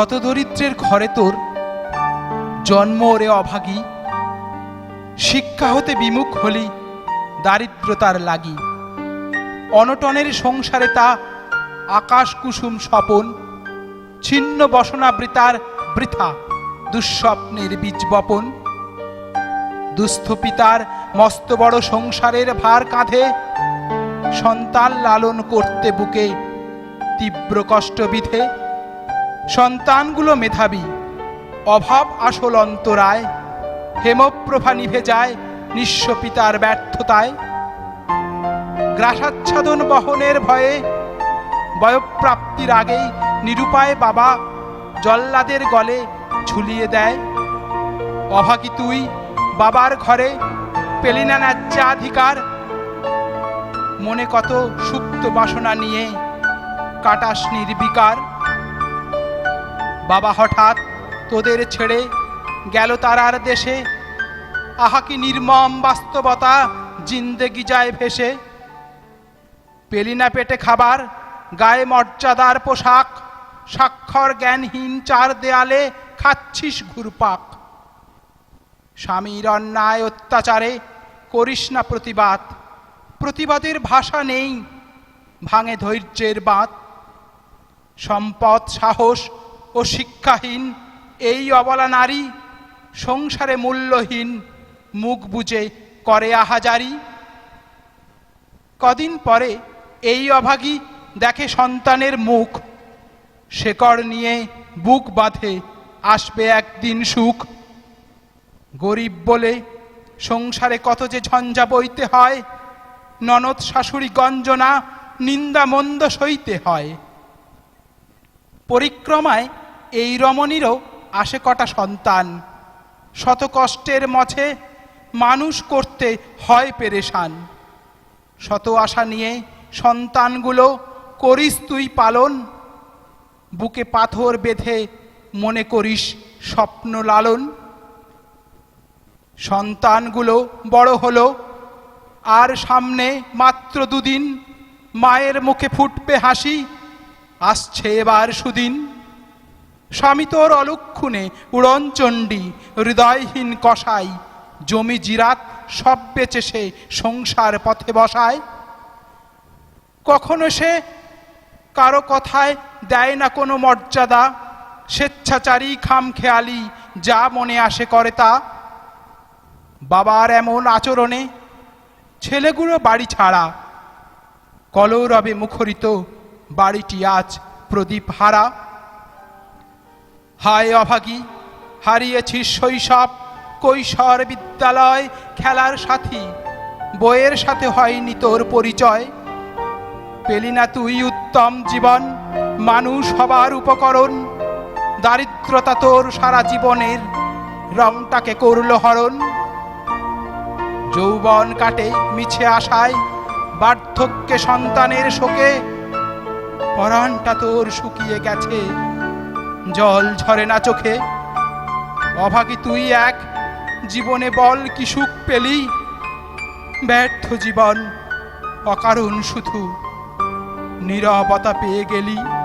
হতদরিদ্রের ঘরে তোর জন্ম ওরে অভাগী। শিক্ষা হতে বিমুখ হলি, দারিদ্রতার লাগি। অনটনের সংসারে তা আকাশ কুসুম স্বপন, ছিন্ন বসনাবৃতার বৃথা দুঃস্বপ্নের বীজ বপন। দুস্থ পিতার মস্ত বড় সংসারের ভার কাঁধে সন্তান লালন করতে বুকে তীব্র কষ্ট বিধে সন্তানগুলো মেধাবী। অভাব আসল অন্তরায়, হেমপ্রভা নিভে যায় নিঃস্ব পিতার ব্যর্থতায়। গ্রাসাচ্ছাদন বহনের ভয়ে, বয়প্রাপ্তির আগেই নিরুপায় বাবা জল্লাদের গলে ঝুলিয়ে দেয়। অভাগী তুই বাবার ঘরে পেলি না ন্যায্যাধিকার। মনে কত সুপ্ত বাসনা নিয়ে কাটাস নির্বিকার। বাবা হঠাৎ তোদের ছেড়ে গেল তারার দেশে। আহা কি নির্মম বাস্তবতা, জিন্দেগি যায় ভেসে। পেলি না পেটে খাবার, গায়ে মর্যাদার পোশাক, স্বাক্ষর জ্ঞানহীন চার দেয়ালে খাচ্ছিস ঘুরপাক। স্বামীর অন্যায় অত্যাচারে করিস না প্রতিবাদ, প্রতিবাদের ভাষা নেই, ভাঙে ধৈর্যের বাঁধ। সম্পদ, সাহস ও শিক্ষাহীন, এই অবলা নারী সংসারে মূল্যহীন, মুখ বুজে করে আহাজারি। কদিন পরে এই অভাগী দেখে সন্তানের মুখ, শেকড় নিয়ে বুক বাঁধে, আসবে একদিন সুখ। গরিব বলে সংসারে কত যে ঝঞ্ঝা বইতে হয়, ননদ শাশুড়ি গঞ্জনা নিন্দা মন্দ সইতে হয়। পরিক্রমায় এই রমণীরও আসে কটা সন্তান। শত কষ্টের মছে মানুষ করতে হয় পেরেশান। শত আশা নিয়ে সন্তানগুলো করিস তুই পালন, বুকে পাথর বেঁধে মনে করিস স্বপ্ন লালন। সন্তানগুলো বড় হলো, আর সামনে মাত্র দুদিন মায়ের মুখে ফুটবে হাসি, আসছে এবার সুদিন। স্বামী তোর অলক্ষণে উড়নচণ্ডী, হৃদয়হীন কষাই জমি জিরাত সব বেচে সে সংসার পথে বসায়। কখনো সে কারও কথায় দেয় না কোনো মর্যাদা, স্বেচ্ছাচারী খামখেয়ালি যা মনে আসে করে তা। বাবার এমন আচরণে ছেলেগুলো বাড়ি ছাড়া কলরবে মুখরিত, বাড়িটি আজ প্রদীপ হারা। হায় অভাগী, হারিয়েছিস শৈশব, কৈশোর বিদ্যালয় খেলার সাথী, বইয়ের সাথে হয়নি তোর পরিচয়। পেলি না তুই উত্তম জীবন, মানুষ হবার উপকরণ, দারিদ্রতা তোর সারা জীবনের রংটাকে করল হরণ। যৌবন কাটে মিছে আশায়, বার্ধক্যে সন্তানের শোকে, পরাণটা তোর শুকিয়ে গেছে। জল ঝরে না চোখে। অভাগী তুই এক, জীবনে বল কি সুখ পেলি? ব্যর্থ জীবন অকারণ শুধু, নিরবতা পেয়ে গেলি।